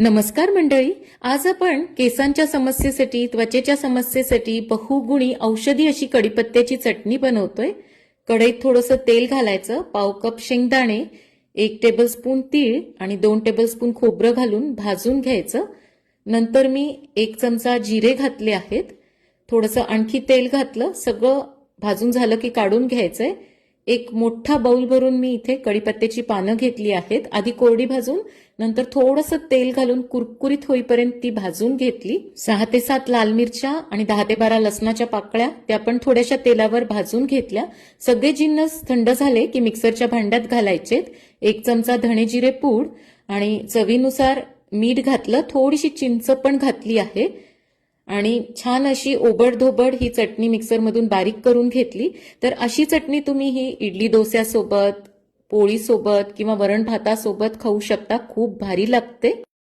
नमस्कार मंडळी आज आपण केसांच्या समस्येसाठी त्वचेच्या समस्येसाठी बहुगुणी औषधी अशी कडीपत्त्याची चटणी बनवतोय. कढईत थोडंसं तेल घालायचं पाव कप शेंगदाणे एक टेबलस्पून तीळ आणि दोन टेबलस्पून खोबरं घालून भाजून घ्यायचं. नंतर मी एक चमचा जिरे घातले आहेत. थोडंसं आणखी तेल घातलं सगळं भाजून झालं की काढून घ्यायचंय. एक मोठा बाउल भरून मी इथे कढीपत्त्याची पानं घेतली आहेत. आधी कोरडी भाजून नंतर थोडंसं तेल घालून कुरकुरीत होईपर्यंत ती भाजून घेतली. सहा ते सात लाल मिरच्या आणि दहा ते बारा लसणाच्या पाकळ्या त्या पण थोड्याशा तेलावर भाजून घेतल्या. सगळे जिन्नस थंड झाले की मिक्सरच्या भांड्यात घालायचेत. एक चमचा धणे जिरे पूड आणि चवीनुसार मीठ घातलं. थोडीशी चिंच पण घातली आहे. आणि छान अशी ओबडधोबड ही चटणी मिक्सरमधून बारीक करून घेतली. तर अशी चटणी तुम्ही ही इडली डोस्यासोबत पोळीसोबत किंवा वरण भातासोबत खाऊ शकता. खूप भारी लागते.